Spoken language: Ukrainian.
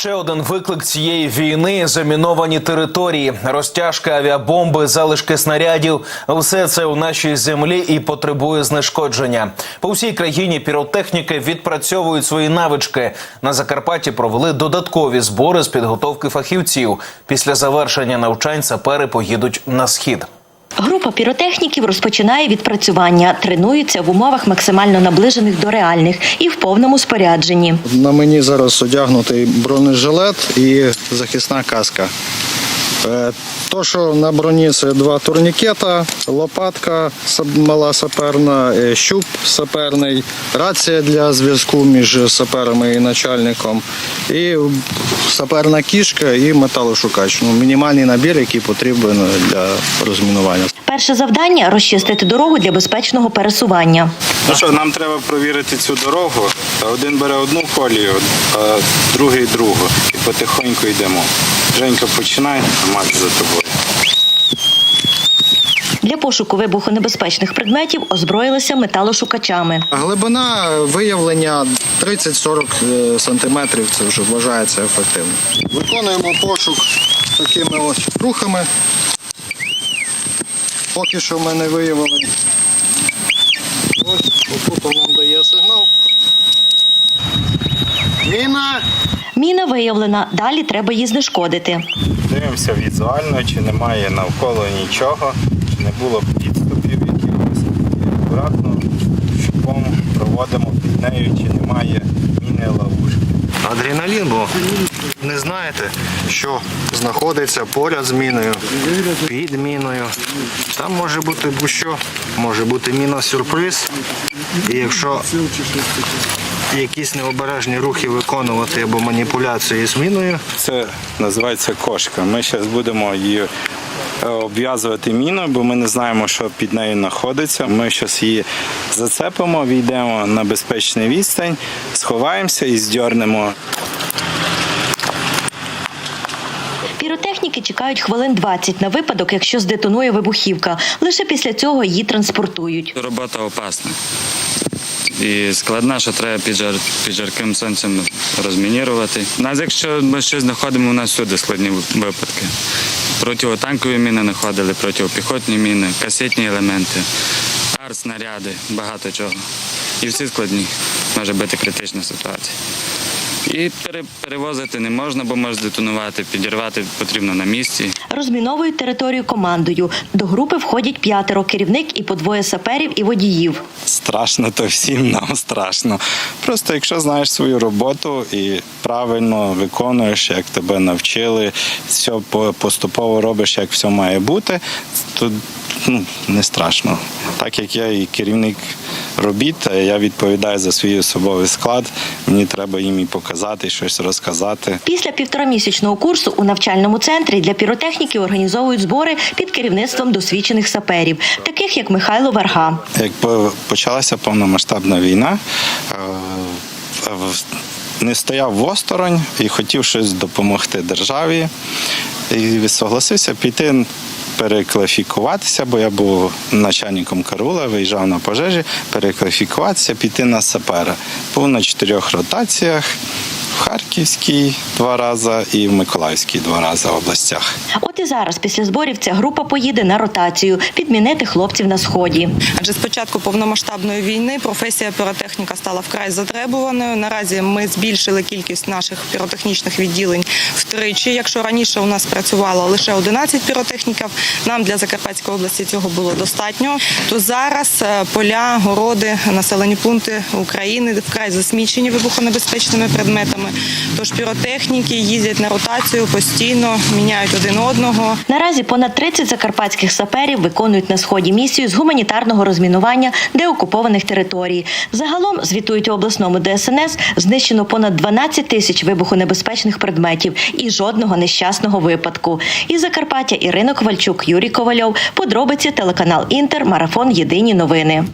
Ще один виклик цієї війни заміновані території, розтяжка авіабомби, залишки снарядів. Все це у нашій землі і потребує знешкодження. По всій країні піротехніки відпрацьовують свої навички. На Закарпатті провели додаткові збори з підготовки фахівців. Після завершення навчань сапери поїдуть на схід. Група піротехніків розпочинає відпрацювання, тренуються в умовах максимально наближених до реальних і в повному спорядженні. На мені зараз одягнутий бронежилет і захисна каска. То, що на броні це два турнікета, лопатка мала саперна, е, щуп саперний, рація для зв'язку між саперами і начальником, і саперна кішка і металошукач. Ну, мінімальний набір, який потрібен для розмінування. Перше завдання розчистити дорогу для безпечного пересування. Ну що, нам треба провірити цю дорогу. Один бере одну колію, а другий другу. І потихоньку йдемо. Женька починай, а Макс за тобою. Для пошуку вибухонебезпечних предметів озброїлися металошукачами. Глибина виявлення 30-40 е, сантиметрів це вже вважається ефективним. Виконуємо пошук такими ось рухами. Поки що ми не виявили. Ось попутал нам дає сигнал. Міна! Міна виявлена, далі треба її знешкодити. Дивимося візуально, чи немає навколо нічого, не було підступів якихось. І акуратно щупом проводимо під нею, чи немає міни ловушки. Адреналін, бо не знаєте, що знаходиться поряд з міною, під міною. Там може бути будь-що, може бути міна-сюрприз. І якщо якісь необережні рухи виконувати або маніпуляції з міною, Це називається кошка. Ми зараз будемо її е, обв'язувати міною, бо ми не знаємо, що під нею знаходиться. Ми зараз її зацепимо, війдемо на безпечний відстань, сховаємося і здьорнемо. Піротехніки чекають хвилин 20 на випадок, якщо здетонує вибухівка. Лише після цього її транспортують. Робота опасна. І складна, що треба під, жар, під жарким сонцем розмінірувати. Нас, якщо ми щось знаходимо, у нас всюди складні випадки. Противотанкові міни знаходили, протипіхотні міни, касетні елементи, артснаряди, багато чого. І всі складні. Може бути критична ситуація. І пере- перевозити не можна, бо може здетонувати, підірвати потрібно на місці. Розміновують територію командою. До групи входять п'ятеро керівник і по двоє саперів і водіїв. Страшно, то всім нам страшно. Просто якщо знаєш свою роботу і правильно виконуєш, як тебе навчили, все поступово робиш, як все має бути, то ну, не страшно. Так як я і керівник робіт, я відповідаю за свій особовий склад, мені треба їм і показати, і щось розказати. Після півторамісячного курсу у навчальному центрі для піротехніки організовують збори під керівництвом досвідчених саперів, таких як Михайло Варга. Як по- почалася повномасштабна війна, е, не стояв осторонь і хотів щось допомогти державі. І согласився піти перекваліфікуватися, бо я був начальником карула, виїжджав на пожежі, перекваліфікуватися, піти на сапера. Був на чотирьох ротаціях. В Харківській два рази і в Миколаївській два рази в областях. От і зараз, після зборів, ця група поїде на ротацію підмінити хлопців на сході. Адже з початку повномасштабної війни професія піротехніка стала вкрай затребуваною. Наразі ми збільшили кількість наших піротехнічних відділень втричі. Якщо раніше у нас працювало лише 11 піротехніків, нам для Закарпатської області цього було достатньо. То зараз е, поля, городи, населені пункти України вкрай засмічені вибухонебезпечними предметами. Тож піротехніки їздять на ротацію постійно, міняють один одного. Наразі понад 30 закарпатських саперів виконують на сході місію з гуманітарного розмінування деокупованих територій. Загалом звітують у обласному ДСНС знищено понад 12 тисяч вибухонебезпечних предметів і жодного нещасного випадку. Із Закарпаття Ірина Ковальчук, Юрій Ковальов. Подробиці телеканал Інтер. Марафон Єдині новини.